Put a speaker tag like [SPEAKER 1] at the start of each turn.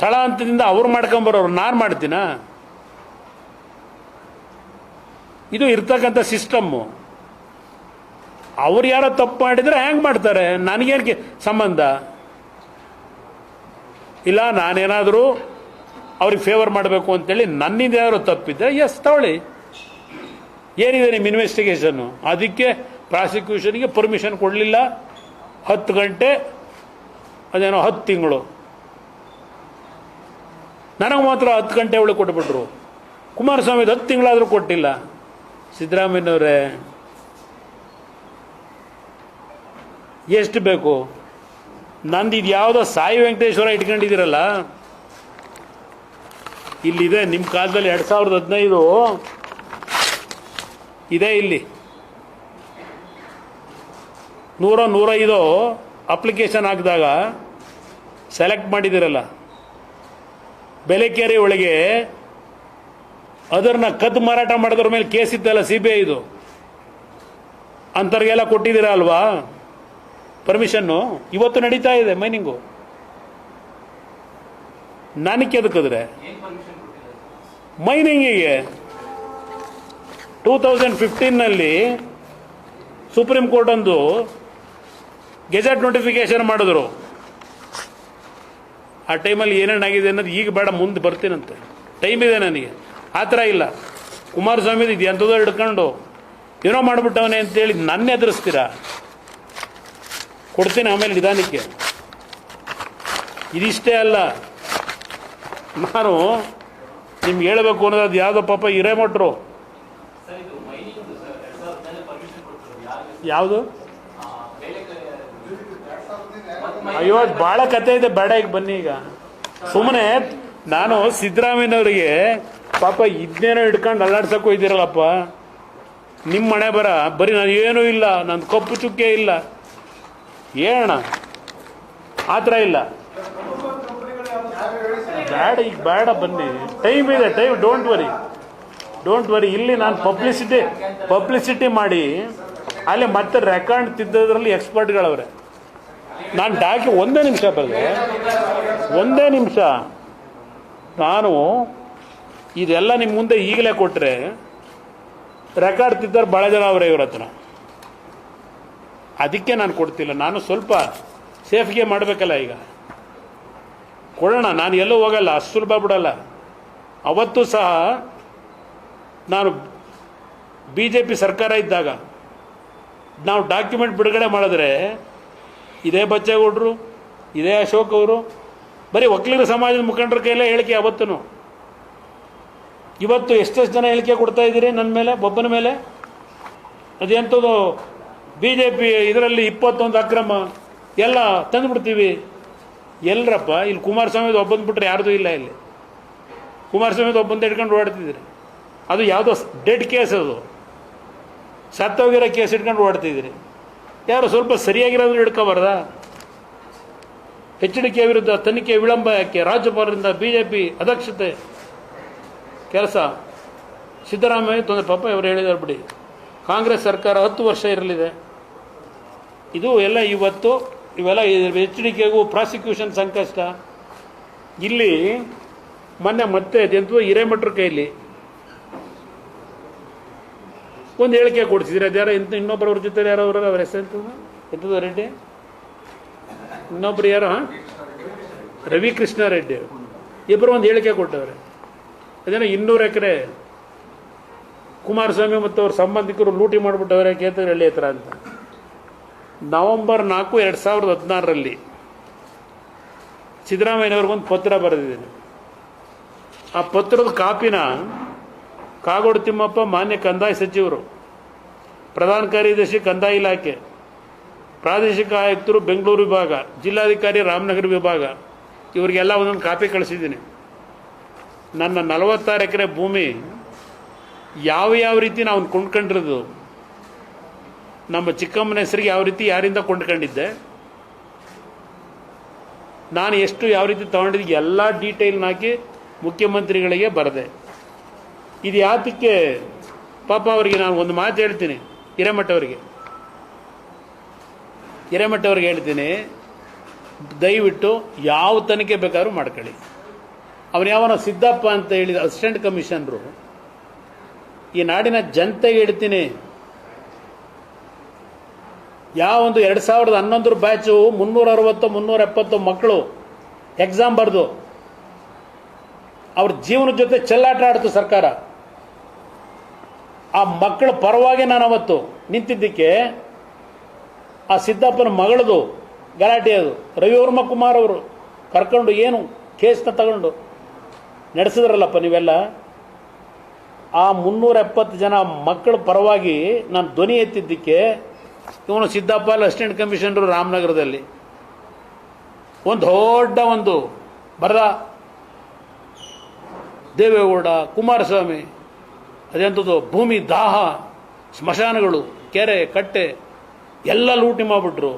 [SPEAKER 1] ತಳ ಹಂತದಿಂದ ಅವ್ರು ಮಾಡ್ಕೊಂಬರೋರು, ನಾನು ಮಾಡ್ತೀನ? ಇದು ಇರ್ತಕ್ಕಂಥ ಸಿಸ್ಟಮ್ಮು. ಅವ್ರು ಯಾರೋ ತಪ್ಪು ಮಾಡಿದ್ರೆ ಹೆಂಗೆ ಮಾಡ್ತಾರೆ? ನನಗೇನು ಸಂಬಂಧ? ಇಲ್ಲ, ನಾನೇನಾದರೂ ಅವ್ರಿಗೆ ಫೇವರ್ ಮಾಡಬೇಕು ಅಂತೇಳಿ ನನ್ನಿಂದ ಯಾರು ತಪ್ಪಿದ್ರೆ ಎಸ್ ತಗೊಳ್ಳಿ. ಏನಿದೆ ನಿಮ್ಮ ಇನ್ವೆಸ್ಟಿಗೇಷನ್ನು ಅದಕ್ಕೆ ಪ್ರಾಸಿಕ್ಯೂಷನ್ಗೆ ಪರ್ಮಿಷನ್ ಕೊಡಲಿಲ್ಲ. ಹತ್ತು ಗಂಟೆ, ಅದೇನೋ ಹತ್ತು ತಿಂಗಳು. ನನಗೆ ಮಾತ್ರ ಹತ್ತು ಗಂಟೆ ಒಳಗೆ ಕೊಟ್ಬಿಟ್ರು. ಕುಮಾರಸ್ವಾಮಿದು ಹತ್ತು ತಿಂಗಳಾದರೂ ಕೊಟ್ಟಿಲ್ಲ. ಸಿದ್ದರಾಮಯ್ಯನವರೇ, ಎಷ್ಟು ಬೇಕು? ನಂದು ಇದು ಯಾವುದೋ ಸಾಯಿ ವೆಂಕಟೇಶ್ವರ ಇಟ್ಕೊಂಡಿದ್ದೀರಲ್ಲ? ಇಲ್ಲಿದೆ ನಿಮ್ಮ ಕಾಲದಲ್ಲಿ ಎರಡು ಸಾವಿರದ ಹದಿನೈದು. ಇದೆ ಇಲ್ಲಿ. ನೂರ ನೂರೈದು ಅಪ್ಲಿಕೇಶನ್ ಹಾಕಿದಾಗ ಸೆಲೆಕ್ಟ್ ಮಾಡಿದಿರಲ್ಲ ಬೆಲೆಕೆರೆ ಒಳಗೆ ಅದನ್ನ ಕದ್ದು ಮಾರಾಟ ಮಾಡಿದ್ರ ಮೇಲೆ ಕೇಸ್ ಇತ್ತಲ್ಲ ಸಿ ಬಿ ಐದು ಅಂಥವ್ರಿಗೆಲ್ಲ ಕೊಟ್ಟಿದ್ದೀರ ಅಲ್ವಾ? ಪರ್ಮಿಷನ್ನು ಇವತ್ತು ನಡೀತಾ ಇದೆ ಮೈನಿಂಗು. ನನಗೆ ಎದಕಿದ್ರೆ ಮೈನಿಂಗಿಗೆ. ಟೂ ತೌಸಂಡ್ ಫಿಫ್ಟೀನ್ನಲ್ಲಿ ಸುಪ್ರೀಂ ಕೋರ್ಟ್ ಒಂದು ಗೆಜೆಟ್ ನೋಟಿಫಿಕೇಶನ್ ಮಾಡಿದ್ರು. ಆ ಟೈಮಲ್ಲಿ ಏನೇನಾಗಿದೆ ಅನ್ನೋದು ಈಗ ಬೇಡ ಮುಂದೆ ಬರ್ತೀನಂತೆ. ಟೈಮ್ ಇದೆ ನನಗೆ. ಆ ಥರ ಇಲ್ಲ. ಕುಮಾರಸ್ವಾಮಿದು ಇದು ಎಂಥದೋ ಹಿಡ್ಕೊಂಡು ಏನೋ ಮಾಡಿಬಿಟ್ಟವನೇ ಅಂತೇಳಿ ನನ್ನ ಎದುರಿಸ್ತೀರಾ? ಕೊಡ್ತೀನಿ ಆಮೇಲೆ ನಿಧಾನಕ್ಕೆ. ಇದಿಷ್ಟೇ ಅಲ್ಲ. ನಾನು ನಿಮ್ಗೆ ಹೇಳಬೇಕು ಅನ್ನೋದು ಯಾವುದೋ ಪಾಪ ಹಿರೇಮಠರು. ಯಾವುದು? ಅಯ್ಯೋ ಬಹಳ ಕತೆ ಇದೆ. ಬೇಡ ಈಗ ಬನ್ನಿ ಈಗ. ಸುಮ್ಮನೆ ನಾನು ಸಿದ್ದರಾಮಯ್ಯನವರಿಗೆ ಪಾಪ ಇದನ್ನೇನೋ ಹಿಡ್ಕೊಂಡು ಅಲ್ಲಾಡ್ಸಕ್ಕೆ ಹೋಯ್ದಿರಲ್ಲಪ್ಪ. ನಿಮ್ಮ ಮನೆ ಬರ. ಬರೀ ನಾನು ಏನೂ ಇಲ್ಲ. ನನ್ನ ಕಪ್ಪು ಚುಕ್ಕೆ ಇಲ್ಲ. ಹೇಳೋಣ ಆ ಥರ ಇಲ್ಲ. ಬೇಡ, ಈಗ ಬೇಡ ಬನ್ನಿ. ಟೈಮ್ ಇದೆ time don't worry don't worry ಇಲ್ಲಿ ನಾನು ಪಬ್ಲಿಸಿಟಿ ಪಬ್ಲಿಸಿಟಿ ಮಾಡಿ, ಅಲ್ಲಿ ಮತ್ತೆ ರೆಕಾರ್ಡ್ ತಿದ್ದೋದ್ರಲ್ಲಿ ಎಕ್ಸ್ಪರ್ಟ್ಗಳವ್ರೆ ನಾನು ಡಾಕಿ ಒಂದೇ ನಿಮಿಷ ಬರಲಿ ಒಂದೇ ನಿಮಿಷ. ನಾನು ಇದೆಲ್ಲ ನಿಮ್ಮ ಮುಂದೆ ಈಗಲೇ ಕೊಟ್ಟರೆ ರೆಕಾರ್ಡ್ ತಿದ್ದಾರೆ ಭಾಳ ಜನ ಅವರೇ ಇವ್ರ ಹತ್ರ. ಅದಕ್ಕೆ ನಾನು ಕೊಡ್ತಿಲ್ಲ. ನಾನು ಸ್ವಲ್ಪ ಸೇಫ್ಗೆ ಮಾಡಬೇಕಲ್ಲ ಈಗ. ಕೊಡೋಣ. ನಾನು ಎಲ್ಲೂ ಹೋಗಲ್ಲ. ಅಷ್ಟು ಸುಲಭ ಬಿಡಲ್ಲ. ಅವತ್ತು ಸಹ ನಾನು ಬಿ ಜೆ ಪಿ ಸರ್ಕಾರ ಇದ್ದಾಗ ನಾವು ಡಾಕ್ಯುಮೆಂಟ್ ಬಿಡುಗಡೆ ಮಾಡಿದ್ರೆ ಇದೇ ಬಚ್ಚೇಗೌಡರು, ಇದೇ ಅಶೋಕ್ ಅವರು. ಬರೀ ವಕೀಲರ ಸಮಾಜದ ಮುಖಂಡರ ಕೈಲೇ ಹೇಳಿಕೆ ಅವತ್ತೂ ಇವತ್ತು ಎಷ್ಟೆಷ್ಟು ಜನ ಹೇಳಿಕೆ ಕೊಡ್ತಾ ಇದ್ದೀರಿ ನನ್ನ ಮೇಲೆ, ಒಬ್ಬನ ಮೇಲೆ? ಅದೆಂಥದ್ದು ಬಿ ಜೆ ಪಿ ಇದರಲ್ಲಿ ಇಪ್ಪತ್ತೊಂದು ಅಕ್ರಮ, ಎಲ್ಲ ತಂದುಬಿಡ್ತೀವಿ. ಎಲ್ಲರಪ್ಪ ಇಲ್ಲಿ ಕುಮಾರಸ್ವಾಮಿದು ಒಬ್ಬಂದು ಬಿಟ್ಟರೆ ಯಾರ್ದು ಇಲ್ಲ ಇಲ್ಲಿ. ಕುಮಾರಸ್ವಾಮಿದು ಒಬ್ಬಂದು ಇಟ್ಕೊಂಡು ಓಡಾಡ್ತಿದ್ದೀರಿ. ಅದು ಯಾವುದೋ ಡೆಡ್ ಕೇಸ್ ಅದು. ಸತ್ತೋಗಿರೋ ಕೇಸ್ ಇಟ್ಕೊಂಡು ಓಡ್ತಿದ್ದೀರಿ ಯಾರು ಸ್ವಲ್ಪ ಸರಿಯಾಗಿರೋದ್ರೆ ಹಿಡ್ಕೋಬಾರ್ದಾ? ಎಚ್ ಡಿ ಕೆ ವಿರುದ್ಧ ತನಿಖೆ ವಿಳಂಬ ಯಾಕೆ? ರಾಜ್ಯಪಾಲರಿಂದ ಬಿ ಜೆ ಪಿ ಅದಕ್ಷತೆ ಕೆಲಸ. ಸಿದ್ದರಾಮಯ್ಯ ತೊಂದರೆ. ಪಾಪ ಇವರು ಹೇಳಿದಾರೆ ಬಿಡಿ. ಕಾಂಗ್ರೆಸ್ ಸರ್ಕಾರ ಹತ್ತು ವರ್ಷ ಇರಲಿದೆ. ಇದು ಎಲ್ಲ ಇವತ್ತು, ಇವೆಲ್ಲ ಎಚ್ ಡಿ ಕೆಗೂ ಪ್ರಾಸಿಕ್ಯೂಷನ್ ಸಂಕಷ್ಟ. ಇಲ್ಲಿ ಮೊನ್ನೆ ಮತ್ತೆ ಅದೆಂತೂ ಹಿರೇಮಠರ ಕೈಲಿ ಒಂದು ಹೇಳಿಕೆ ಕೊಡ್ಸಿದ್ರೆ ಅದ್ಯಾರೋ ಇಂಥ ಇನ್ನೊಬ್ಬರವ್ರ ಜೊತೆ ಯಾರೋ ಅವ್ರ ಅವ್ರ ಹೆಸರು ಎಂಥದ್ದು ರೆಡ್ಡಿ? ಇನ್ನೊಬ್ರು ಯಾರು, ಹಾಂ? ರವಿಕೃಷ್ಣ ರೆಡ್ಡಿ ಇಬ್ಬರು ಒಂದು ಹೇಳಿಕೆ ಕೊಟ್ಟವ್ರೆ. ಅದೇನೋ ಇನ್ನೂರು ಎಕರೆ ಕುಮಾರಸ್ವಾಮಿ ಮತ್ತು ಅವ್ರ ಸಂಬಂಧಿಕರು ಲೂಟಿ ಮಾಡಿಬಿಟ್ಟವ್ರೆ ಕೇತರಹಳ್ಳಿ ಹತ್ರ ಅಂತ. ನವೆಂಬರ್ ನಾಲ್ಕು ಎರಡು ಸಾವಿರದ ಹದಿನಾರರಲ್ಲಿ ಸಿದ್ದರಾಮಯ್ಯನವ್ರಿಗೊಂದು ಪತ್ರ ಬರೆದಿದ್ದೀನಿ. ಆ ಪತ್ರದ ಕಾಪಿನ ಕಾಗೋಡು ತಿಮ್ಮಪ್ಪ ಮಾನ್ಯ ಕಂದಾಯ ಸಚಿವರು, ಪ್ರಧಾನ ಕಾರ್ಯದರ್ಶಿ ಕಂದಾಯ ಇಲಾಖೆ, ಪ್ರಾದೇಶಿಕ ಆಯುಕ್ತರು ಬೆಂಗಳೂರು ವಿಭಾಗ, ಜಿಲ್ಲಾಧಿಕಾರಿ ರಾಮನಗರ ವಿಭಾಗ, ಇವರಿಗೆಲ್ಲ ಒಂದೊಂದು ಕಾಪಿ ಕಳಿಸಿದ್ದೀನಿ. ನನ್ನ ನಲವತ್ತಾರು ಎಕರೆ ಭೂಮಿ ಯಾವ ಯಾವ ರೀತಿ ನಾವು ಕೊಂಡ್ಕೊಂಡಿರೋದು, ನಮ್ಮ ಚಿಕ್ಕಮ್ಮನ ಹೆಸರಿಗೆ ಯಾವ ರೀತಿ ಯಾರಿಂದ ಕೊಂಡ್ಕೊಂಡಿದ್ದೆ, ನಾನು ಎಷ್ಟು ಯಾವ ರೀತಿ ತಗೊಂಡಿದ್ದೆ ಎಲ್ಲ ಡೀಟೇಲ್ನ ಹಾಕಿ ಮುಖ್ಯಮಂತ್ರಿಗಳಿಗೆ ಬರದೆ. ಇದು ಯಾತಕ್ಕೆ ಪಾಪ ಅವರಿಗೆ ನಾನು ಒಂದು ಮಾತು ಹೇಳ್ತೀನಿ. ಹಿರೇಮಠ ಅವರಿಗೆ ಹಿರೇಮಠ ಅವ್ರಿಗೆ ಹೇಳ್ತೀನಿ, ದಯವಿಟ್ಟು ಯಾವ ತನಿಖೆ ಬೇಕಾದ್ರೂ ಮಾಡ್ಕೊಳ್ಳಿ. ಅವನು ಯಾವನ ಸಿದ್ದಪ್ಪ ಅಂತ ಹೇಳಿದ ಅಸಿಸ್ಟೆಂಟ್ ಕಮಿಷನರು, ಈ ನಾಡಿನ ಜನತೆಗೆ ಹೇಳ್ತೀನಿ. ಯಾವ ಒಂದು ಎರಡು ಸಾವಿರದ ಹನ್ನೊಂದರ ಬ್ಯಾಚು ಮುನ್ನೂರ ಅರವತ್ತು, ಮುನ್ನೂರ ಎಪ್ಪತ್ತು ಮಕ್ಕಳು ಎಕ್ಸಾಮ್ ಬರೆದು, ಅವ್ರ ಜೀವನದ ಜೊತೆ ಚೆಲ್ಲಾಟ ಆಡ್ತು ಸರ್ಕಾರ. ಆ ಮಕ್ಕಳ ಪರವಾಗಿ ನಾನು ಅವತ್ತು ನಿಂತಿದ್ದಕ್ಕೆ ಆ ಸಿದ್ದಪ್ಪನ ಮಗಳದು, ಗಲಾಟೆ ಅದು. ರವಿವರ್ಮ ಕುಮಾರ್ ಅವರು ಕರ್ಕೊಂಡು ಏನು ಕೇಸ್ನ ತಗೊಂಡು ನಡೆಸಿದ್ರಲ್ಲಪ್ಪ ನೀವೆಲ್ಲ? ಆ ಮುನ್ನೂರ ಎಪ್ಪತ್ತು ಜನ ಮಕ್ಕಳ ಪರವಾಗಿ ನಾನು ಧ್ವನಿ ಎತ್ತಿದ್ದಕ್ಕೆ ಇವನು ಸಿದ್ದಪ್ಪ ಅಸಿಸ್ಟೆಂಟ್ ಕಮಿಷನರು ರಾಮನಗರದಲ್ಲಿ. ಒಂದು ದೊಡ್ಡ ಒಂದು ಬರದ ದೇವೇಗೌಡ, ಕುಮಾರಸ್ವಾಮಿ ಅದೆಂಥದ್ದು ಭೂಮಿ ದಾಹ ಸ್ಮಶಾನಗಳು ಕೆರೆ ಕಟ್ಟೆ ಎಲ್ಲ ಲೂಟಿ ಮಾಡಿಬಿಟ್ರು.